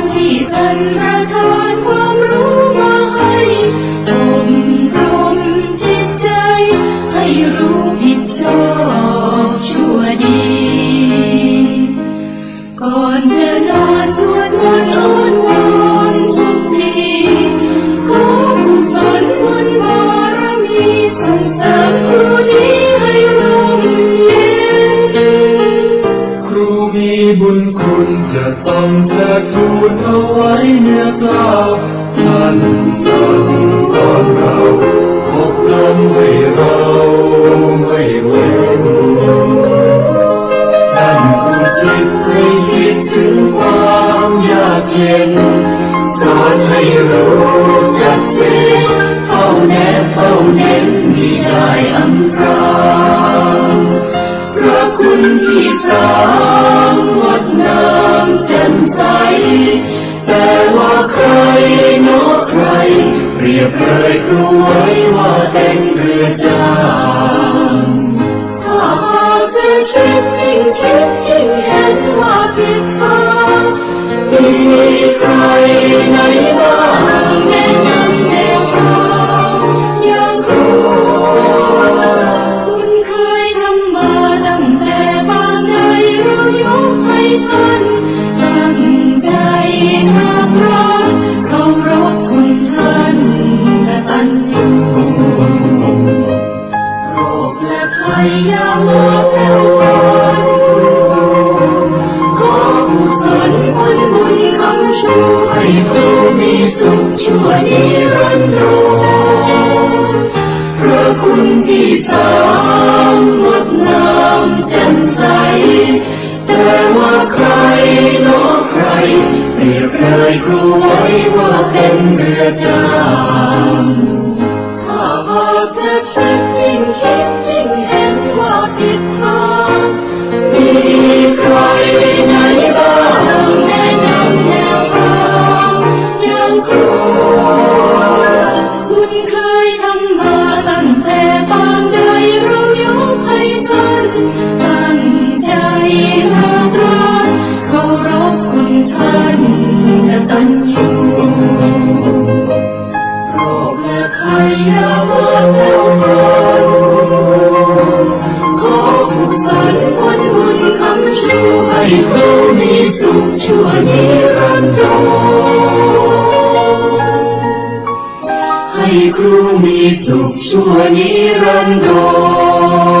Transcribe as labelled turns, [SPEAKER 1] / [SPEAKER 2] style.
[SPEAKER 1] รที่ท่านประทานความรู้มาให้อบรมจิตใจ ให้รู้ผิดชอบชั่วดี ก่อนจะนอนสวดมนต์ บุญคุ
[SPEAKER 2] ณจะต้องเทิดทูนเอาไว้เนื้อกล้าวท่านสอนสอนเราอบรมให้เราไม่เว้นท่านอุทิศให้คิดถึงความยากเย็น สอนให้รู้ชัดเจนเฝ้าแนบเฝ้าเน้นมิได้อำพราพระคุณที่สาม ยบเลยครูไว้ว่าเป็นเรือจาง
[SPEAKER 1] ถ้าหากจะคิดยิ่งคิดยิ่งเห็น และภัยอยามาแผ่วพรานขอกุศลผลบุญคำชูให้
[SPEAKER 2] ครูมีสุขชั่วนิรันดรพระคุณที่สามงดงามแจ่มใส แต่ว่าใครนอใครเปรียบเลยครูไว้ว่าเป็นเรือจา
[SPEAKER 1] มาแผ่วพรานขอกุศลผลบุญคำชูให้
[SPEAKER 2] ให้ครูมีสุขชั่วนิรันดรให้ครูมีสุขชั่วนิรันดร